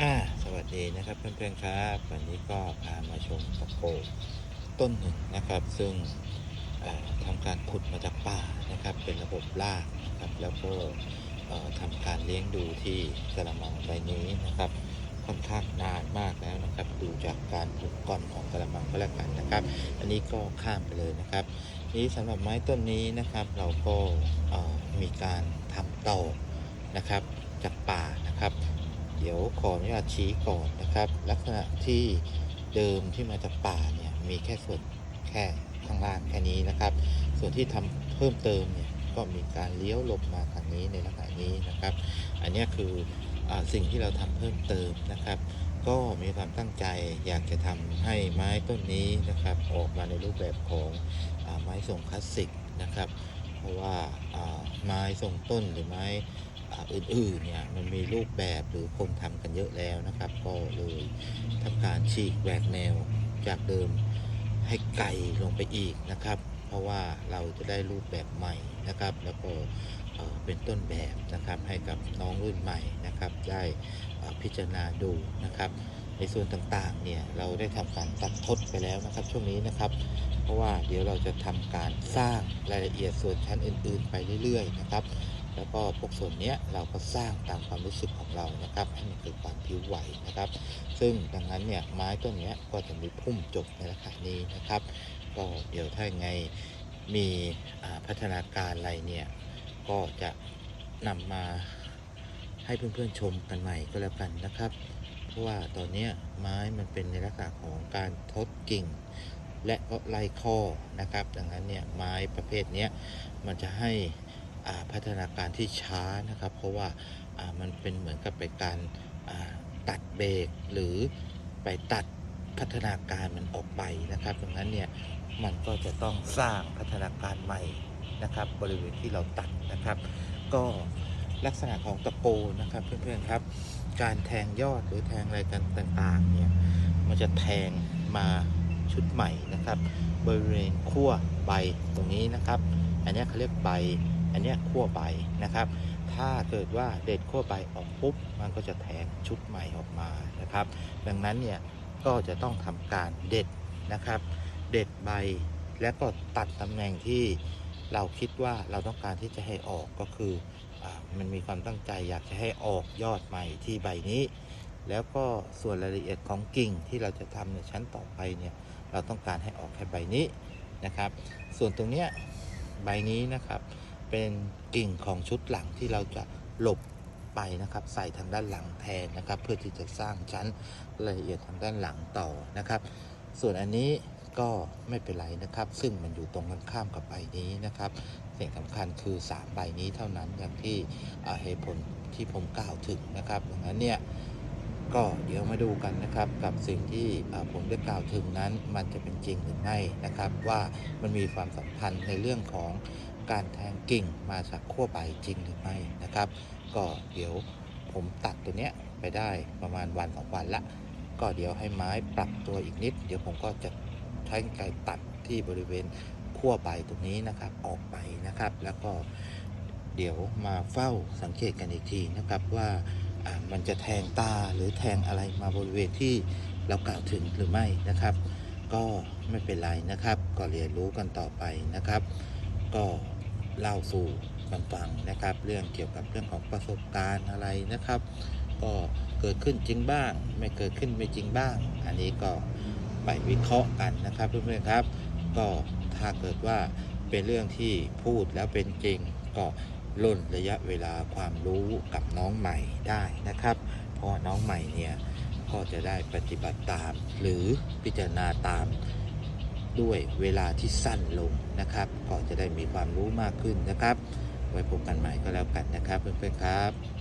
อ่าสวัสดีนะครับเพื่อนๆครับ วันนี้ก็พามาชมตะโกต้นหนึ่งนะครับ ซึ่งเอ่อทำการขุดมาจากป่านะครับ เป็นระบบรากนะครับ แล้วก็เอ่อทำการเลี้ยงดูที่กระมังใบนี้นะครับ ค่อนข้างนานมากแล้วนะครับ ดูจากการปลูกก่อนของกระมังก็แล้วกันนะครับ อันนี้ก็ข้ามไปเลยนะครับ นี้สำหรับไม้ต้นนี้นะครับ เราก็มีการทำต่อนะครับจากป่านะครับ เดี๋ยวขออนุญาตชี้ก่อนนะครับ ลักษณะที่เดิมที่มาจากป่าเนี่ยมีแค่ส่วนแค่ข้างล่างแค่นี้นะครับ ส่วนที่ทำเพิ่มเติมเนี่ยก็มีการเลี้ยวหลบมาทางนี้ในลักษณะนี้นะครับ อันนี้คืออสิ่งที่เราทำเพิ่มเติมนะครับ ก็มีความตั้งใจอยากจะทำให้ไม้ต้นนี้นะครับ ออกมาในรูปแบบของอไม้ทรงคลาสสิกนะครับ เพราะว่าไม้ทรงต้นหรือไม้ อื่นๆเนี่ยมันมีรูปแบบหรือคนทำกันเยอะแล้วนะครับ ก็เลยทำการฉีกแหวกแนวจากเดิมให้ไกลลงไปอีกนะครับ เพราะว่าเราจะได้รูปแบบใหม่นะครับ แล้วก็เป็นต้นแบบนะครับให้กับน้องรุ่นใหม่นะครับ ได้พิจารณาดูนะครับในส่วนต่างๆ เนี่ย เราได้ทำการตัดทดไปแล้วนะครับ ช่วงนี้นะครับ เพราะว่าเดี๋ยวเราจะทำการสร้างรายละเอียดส่วนชั้นอื่น ๆ ไปเรื่อย ๆ นะครับ แล้วก็พวกส่วนนี้เราก็สร้างตามความรู้สึกของเรานะครับ ให้มันเกิดความผิวไหวนะครับ ซึ่งดังนั้นเนี่ยไม้ต้นนี้ก็จะมีพุ่มจบในลักษณะนี้นะครับ ก็เดี๋ยวถ้าไงมีพัฒนาการอะไรเนี่ยก็จะนำมาให้เพื่อนๆชมกันใหม่ก็แล้วกันนะครับ เพราะว่าตอนนี้ไม้มันเป็นในลักษณะของการทดกิ่ง และก็ไล่ข้อนะครับ ดังนั้นเนี่ยไม้ประเภทนี้มันจะให้ พัฒนาการที่ช้านะครับ เพราะว่ามันเป็นเหมือนกับเป็นการตัดเบรกหรือไปตัดพัฒนาการมันออกไปนะครับดังนั้นเนี่ยมันก็จะต้องสร้างพัฒนาการใหม่นะครับ บริเวณที่เราตัดนะครับ ก็ลักษณะของตะโกนะครับเพื่อนๆครับการแทงยอดหรือแทงอะไรกันต่างๆเนี่ยมันจะแทงมาชุดใหม่นะครับ บริเวณขั้วใบตรงนี้นะครับ อันนี้เขาเรียกใบ อันเนี้ยขั้วใบนะครับ ถ้าเกิดว่าเด็ดขั้วใบออกปุ๊บ มันก็จะแทงชุดใหม่ออกมานะครับ ดังนั้นเนี่ยก็จะต้องทำการเด็ดนะครับ เด็ดใบและก็ตัดตำแหน่งที่เราคิดว่าเราต้องการที่จะให้ออกก็คืออามันมีความตั้งใจอยากจะให้ออกยอดใหม่ที่ใบนี้ แล้วก็ส่วนรายละเอียดของกิ่งที่เราจะทำในชั้นต่อไปเนี่ยเราต้องการให้ออกแค่ใบนี้นะครับ ส่วนตรงเนี้ยใบนี้นะครับ เป็นกิ่งของชุดหลังที่เราจะหลบไปนะครับ ใส่ทางด้านหลังแทนนะครับ เพื่อที่จะสร้างชั้นรายละเอียดทางด้านหลังต่อนะครับ ส่วนอันนี้ก็ไม่เป็นไรนะครับ ซึ่งมันอยู่ตรงกันข้ามกับใบนี้นะครับสิ่งสำคัญคือ 3 ใบนี้เท่านั้นอย่างที่เหตุผลที่ผมกล่าวถึงนะครับดังนั้นเนี่ยก็เดี๋ยวมาดูกันนะครับกับสิ่งที่ผมได้กล่าวถึงนั้น มันจะเป็นจริงหรือไม่นะครับ ว่ามันมีความสัมพันธ์ในเรื่องของ การแทงกิ่งมาจากขั้วใบจริงหรือไม่นะครับ ก็เดี๋ยวผมตัดตัวเนี้ยไปได้ประมาณวันสองวันละ ก็เดี๋ยวให้ไม้ปรับตัวอีกนิด เดี๋ยวผมก็จะใช้ไกรตัดที่บริเวณขั้วใบตรงนี้นะครับออกไปนะครับ แล้วก็เดี๋ยวมาเฝ้าสังเกตกันอีกทีนะครับว่ามันจะแทงตาหรือแทงอะไรมาบริเวณที่เรากล่าวถึงหรือไม่นะครับ ก็ไม่เป็นไรนะครับ ก็เรียนรู้กันต่อไปนะครับ ก็ เล่าสู่กันฟังนะครับ เรื่องเกี่ยวกับเรื่องของประสบการณ์อะไรนะครับ ก็เกิดขึ้นจริงบ้าง ไม่เกิดขึ้นไม่จริงบ้าง อันนี้ก็ไปวิเคราะห์กันนะครับเพื่อนๆครับ ก็ถ้าเกิดว่าเป็นเรื่องที่พูดแล้วเป็นจริงก็ล่นระยะเวลาความรู้กับน้องใหม่ได้นะครับ เพราะน้องใหม่เนี่ยก็จะได้ปฏิบัติตามหรือพิจารณาตาม ด้วยเวลาที่สั้นลงนะครับ ก็จะได้มีความรู้มากขึ้นนะครับ ไว้พบกันใหม่ก็แล้วกันนะครับเพื่อนๆครับ